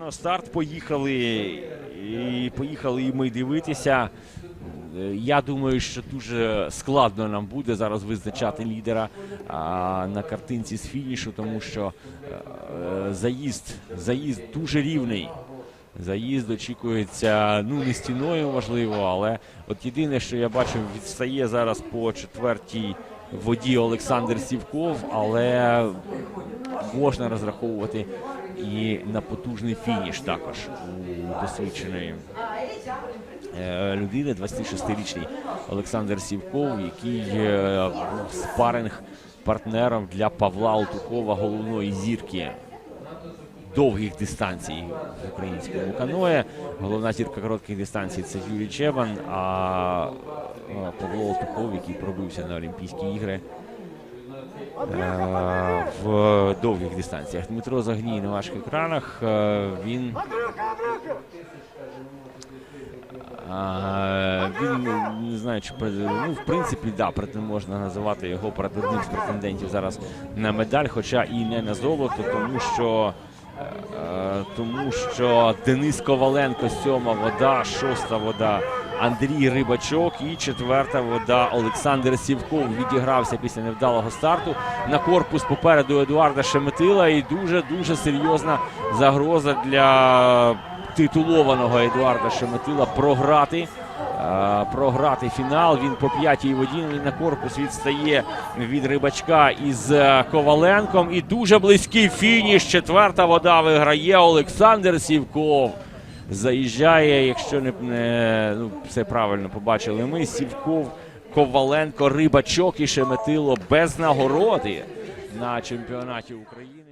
ну, старт поїхали. І поїхали і ми дивитися. Я думаю, що дуже складно нам буде зараз визначати лідера а, на картинці з фінішу, тому що е, заїзд, заїзд дуже рівний. Заїзд очікується ну не стіною, можливо, але от єдине, що я бачу, відстає зараз по четвертій воді Олександр Сівков, але можна розраховувати і на потужний фініш також у досвідченої е, людини, 26-річний Олександр Сівков, який е, був спаринг партнером для Павла Алтукова, головної зірки довгих дистанцій в українському каное. Головна зірка коротких дистанцій це Юрій Чебан, а Павло Алтуков, який пробився на Олімпійські ігри е, в довгих дистанціях. Дмитро Загній на ваших екранах. е, Він а, він ну, не знаю, чи ну, в принципі, да, можна називати його перед одним з претендентів зараз на медаль, хоча і не на золото, тому що. е, Тому що Денис Коваленко, сьома вода, шоста вода Андрій Рибачок і четверта вода Олександр Сівков відігрався після невдалого старту на корпус попереду Едуарда Шеметила. І дуже дуже серйозна загроза для титулованого Едуарда Шеметила програти. е, Програти фінал. Він по п'ятій воді на корпус відстає від рибачка із е, Коваленком. І дуже близький фініш. Четверта вода виграє Олександр Сівков. Заїжджає, якщо не, не ну, все правильно побачили. Ми Сівков, Коваленко, Рибачок і Шеметило без нагороди на чемпіонаті України.